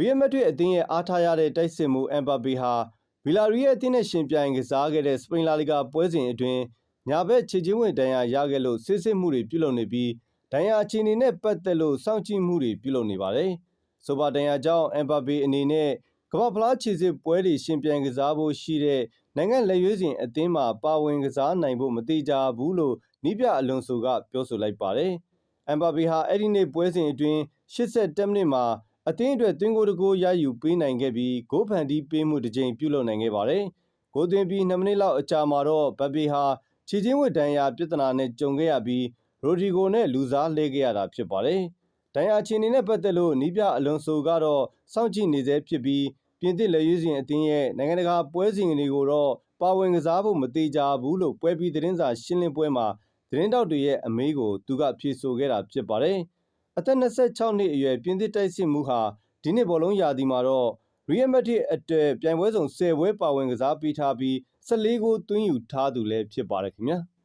ရီယယ်မက်ဒရစ်အသင်းရဲ့အားထားရတဲ့တိုက်စစ်မှုအမ်ဘာပေဟာဗီလာရီယယ်အသင်းနဲ့ရှင်ပြိုင်ကစားခဲ့တဲ့စပိန်လာလီဂါပွဲစဉ်အတွင်းညာဘက်ခြေချင်းဝင်ဒဏ်ရာရခဲ့လို့စစ်စစ်မှုတွေပြုလုပ်နေပြီးဒဏ်ရာအခြေအနေနဲ့ပတ်သက်လို့စောင့်ကြည့်မှုတွေပြုလုပ်နေပါတယ်။ဆိုပါဒဏ်ရာကြောင့်အမ်ဘာပေအနေနဲ့ကမ္ဘာဖလားခြေစစ်ပွဲတွေရှင်ပြိုင်ကစားဖို့ရှိတဲ့နိုင်ငံလက်ရွေးစင်အသင်းမှာပါဝင်ကစားနိုင်ဖို့မတိကြဘူးလို့နီးပြအလွန်ဆိုကပြောဆိုလိုက်ပါတယ်။အမ်ဘာပေဟာအဲ့ဒီနေ့ပွဲစဉ်အတွင်း87မိနစ်မှာ အသင်းအတွက်သွင်းကိုတကိုးရယူပေးနိုင်ခဲ့ပြီးဂိုးဖန်တီးပေးမှုတစ်ကြိမ်ပြုလုပ်နိုင်ခဲ့ပါတယ်။ဂိုးသွင်းပြီး2မိနစ်လောက်အကြာမှာတော့ဘပေဟာခြေချင်းဝတ်ဒဏ်ရာပြဿနာနဲ့ကြုံခဲ့ရပြီးရိုဒီဂိုနဲ့လူစားလဲခဲ့ရတာဖြစ်ပါတယ်။ဒဏ်ရာအခြေအနေနဲ့ပတ်သက်လို့နီးပြအလွန်ဆိုကတော့စောင့်ကြည့်နေသေးဖြစ်ပြီးပြင်သစ်လက်ရွေးစင်အသင်းရဲ့နိုင်ငံတကာပွဲစဉ်တွေကိုတော့ပါဝင်ကစားဖို့မသေးကြဘူးလို့ပွဲပြီးသတင်းစာရှင်းလင်းပွဲမှာသတင်းတောက်တွေရဲ့အမေးကိုသူကဖြေဆိုခဲ့တာဖြစ်ပါတယ်။ အသက်26နှစ်အရွယ်ပြင်သစ်တိုက်စစ်မှုဟာဒီနှစ်ဘောလုံးရာသီမှာတော့ရီယယ်မက်ဒရစ်အတွက်ပြိုင်ပွဲဆောင်10ပွဲပါဝင်ကစားပေးထားပြီး14ဂိုးသွင်းယူထားသူလည်းဖြစ်ပါတယ်ခင်ဗျာ။